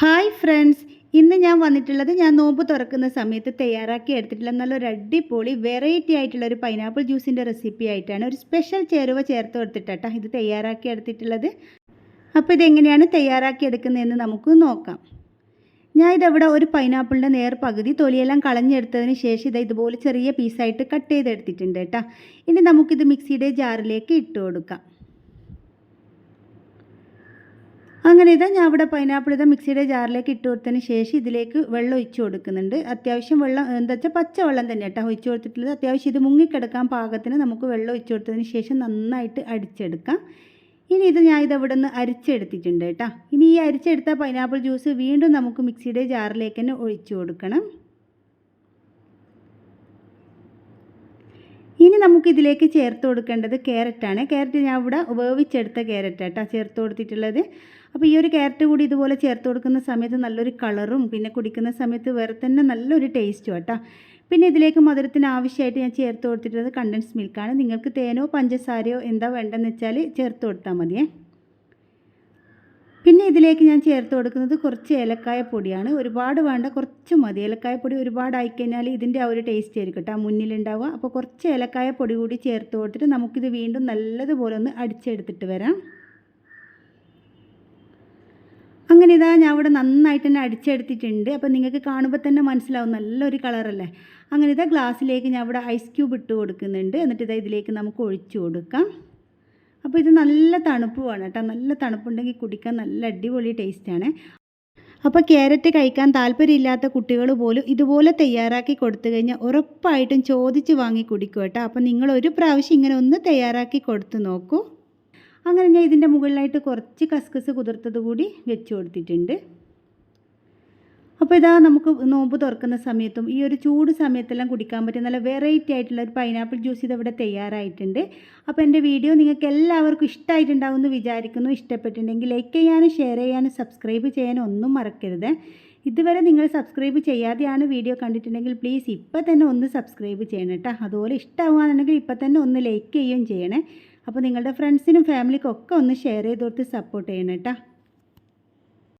Hi friends. ഇന്ന് ഞാൻ വന്നിട്ടുള്ളത് ഞാൻ നോമ്പ് തുറക്കുന്ന സമയത്ത് തയ്യാറാക്കി എടുത്തിട്ടുള്ള നല്ലൊരു അടിപൊളി വെറൈറ്റി ആയിട്ടുള്ള ഒരു പൈനാപ്പിൾ ജ്യൂസിന്റെ റെസിപ്പി ആയിട്ടാണ് ഒരു സ്പെഷ്യൽ ചേരുവ ചേർത്ത് കൊടുത്തിട്ടാ ഇത് തയ്യാറാക്കി എടുത്തിട്ടുള്ളത്. അപ്പോൾ ഇതെങ്ങനെയാണ് തയ്യാറാക്കി എടുക്കുന്നതെന്ന് നമുക്ക് നോക്കാം. ഞാൻ ഇതവിടെ ഒരു പൈനാപ്പിളിന്റെ നേർ പകുതി തൊലിയെല്ലാം കളഞ്ഞെടുത്തതിന് ശേഷം ഇത് ഇതുപോലെ ചെറിയ പീസായിട്ട് കട്ട് ചെയ്തെടുത്തിട്ടുണ്ട് കേട്ടോ. ഇനി നമുക്കിത് മിക്സിയുടെ ജാറിലേക്ക് ഇട്ട് കൊടുക്കാം. അങ്ങനെ ഇതാ ഞാൻ ഇവിടെ പൈനാപ്പിൾ ഇതാ മിക്സിയുടെ ജാറിലേക്ക് ഇട്ട് കൊടുത്തതിന് ശേഷം ഇതിലേക്ക് വെള്ളം ഒഴിച്ച് കൊടുക്കുന്നുണ്ട്. അത്യാവശ്യം വെള്ളം എന്താ വെച്ചാൽ പച്ചവെള്ളം തന്നെ കേട്ടോ ഒഴിച്ച് കൊടുത്തിട്ടുള്ളത്. അത്യാവശ്യം ഇത് മുങ്ങിക്കിടക്കാൻ പാകത്തിന് നമുക്ക് വെള്ളം ഒഴിച്ച് കൊടുത്തതിന് ശേഷം നന്നായിട്ട് അടിച്ചെടുക്കാം. ഇനി ഇത് ഞാൻ ഇത് അവിടെ നിന്ന് അരിച്ചെടുത്തിട്ടുണ്ട് കേട്ടോ. ഇനി ഈ അരിച്ചെടുത്ത പൈനാപ്പിൾ ജ്യൂസ് വീണ്ടും നമുക്ക് മിക്സിയുടെ ജാറിലേക്ക് തന്നെ ഒഴിച്ചു കൊടുക്കണം ഇനി നമുക്ക് ഇതിലേക്ക് ചേർത്ത് കൊടുക്കേണ്ടത് ക്യാരറ്റാണ് ക്യാരറ്റ് ഞാൻ ഇവിടെ ഉപയോഗിച്ചെടുത്ത ക്യാരറ്റ് കേട്ടോ ചേർത്ത് കൊടുത്തിട്ടുള്ളത്. അപ്പോൾ ഈ ഒരു ക്യാരറ്റ് കൂടി ഇതുപോലെ ചേർത്ത് കൊടുക്കുന്ന സമയത്ത് നല്ലൊരു കളറും പിന്നെ കുടിക്കുന്ന സമയത്ത് വേറെ തന്നെ നല്ലൊരു ടേസ്റ്റും കേട്ടോ പിന്നെ ഇതിലേക്ക് മധുരത്തിന് ആവശ്യമായിട്ട് ഞാൻ ചേർത്ത് കൊടുത്തിട്ടുള്ളത് കണ്ടൻസ് മിൽക്കാണ് നിങ്ങൾക്ക് തേനോ പഞ്ചസാരയോ എന്താ വേണ്ടതെന്ന് വെച്ചാൽ ചേർത്ത് കൊടുത്താൽ മതിയേ. പിന്നെ ഇതിലേക്ക് ഞാൻ ചേർത്ത് കൊടുക്കുന്നത് കുറച്ച് ഏലക്കായ പൊടിയാണ്. ഒരുപാട് വേണ്ട കുറച്ച് മതി. ഏലക്കായ പൊടി ഒരുപാട് ആയിക്കഴിഞ്ഞാൽ ഇതിന്റെ ആ ഒരു ടേസ്റ്റ് ആയിരിക്കും കേട്ടോ മുന്നിലുണ്ടാവുക. അപ്പോൾ കുറച്ച് ഏലക്കായ പൊടി കൂടി ചേർത്ത് കൊടുത്തിട്ട് നമുക്കിത് വീണ്ടും നല്ലതുപോലെ ഒന്ന് അടിച്ചെടുത്തിട്ട് വരാം. അങ്ങനെ ഇതാ ഞാൻ ഇവിടെ നന്നായിട്ട് തന്നെ അടിച്ചെടുത്തിട്ടുണ്ട്. അപ്പോൾ നിങ്ങൾക്ക് കാണുമ്പോൾ തന്നെ മനസ്സിലാവും നല്ലൊരു കളറല്ലേ അങ്ങനെ ഇതാ ഗ്ലാസ്സിലേക്ക് ഞാൻ ഇവിടെ ഐസ് ക്യൂബ് ഇട്ട് കൊടുക്കുന്നുണ്ട്. എന്നിട്ട് ഇതാ ഇതിലേക്ക് നമുക്ക് ഒഴിച്ചു കൊടുക്കാം. അപ്പോൾ ഇത് നല്ല തണുപ്പുമാണ് കേട്ടോ. നല്ല തണുപ്പുണ്ടെങ്കിൽ കുടിക്കാൻ നല്ല അടിപൊളി ടേസ്റ്റാണ് അപ്പോൾ ക്യാരറ്റ് കഴിക്കാൻ താല്പര്യമില്ലാത്ത കുട്ടികൾ പോലും ഇതുപോലെ തയ്യാറാക്കി കൊടുത്തു കഴിഞ്ഞാൽ ഉറപ്പായിട്ടും ചോദിച്ച് വാങ്ങി കുടിക്കും കേട്ടോ. അപ്പോൾ നിങ്ങൾ ഒരു പ്രാവശ്യം ഇങ്ങനെ ഒന്ന് തയ്യാറാക്കി കൊടുത്ത് നോക്കൂ. അങ്ങനെ ഞാൻ ഇതിന്റെ മുകളിലായിട്ട് കുറച്ച് കസ്കസ് കുതിർത്തത് കൂടി വെച്ച് കൊടുത്തിട്ടുണ്ട്. അപ്പോൾ ഇതാ നമുക്ക് നോമ്പ് തുറക്കുന്ന സമയത്തും ഈ ഒരു ചൂട് സമയത്തെല്ലാം കുടിക്കാൻ പറ്റിയ നല്ല വെറൈറ്റി ആയിട്ടുള്ള ഒരു പൈനാപ്പിൾ ജ്യൂസ് ഇതിവിടെ തയ്യാറായിട്ടുണ്ട്. അപ്പോൾ എന്റെ വീഡിയോ നിങ്ങൾക്ക് എല്ലാവർക്കും ഇഷ്ടമായിട്ടുണ്ടാവും എന്ന് വിചാരിക്കുന്നു. ഇഷ്ടപ്പെട്ടിട്ടുണ്ടെങ്കിൽ ലൈക്ക് ചെയ്യാനും ഷെയർ ചെയ്യാനും സബ്സ്ക്രൈബ് ചെയ്യാനും ഒന്നും മറക്കരുത്. ഇതുവരെ നിങ്ങൾ സബ്സ്ക്രൈബ് ചെയ്യാതെയാണ് വീഡിയോ കണ്ടിട്ടുണ്ടെങ്കിൽ പ്ലീസ് ഇപ്പോൾ തന്നെ ഒന്ന് സബ്സ്ക്രൈബ് ചെയ്യണം കേട്ടോ. അതുപോലെ ഇഷ്ടമാവുകയാണെന്നുണ്ടെങ്കിൽ ഇപ്പോൾ തന്നെ ഒന്ന് ലൈക്ക് ചെയ്യുകയും ചെയ്യണേ. അപ്പോൾ നിങ്ങളുടെ ഫ്രണ്ട്സിനും ഫാമിലിക്കും ഒക്കെ ഒന്ന് ഷെയർ ചെയ്ത് കൊടുത്ത് സപ്പോർട്ട് ചെയ്യണം കേട്ടോ.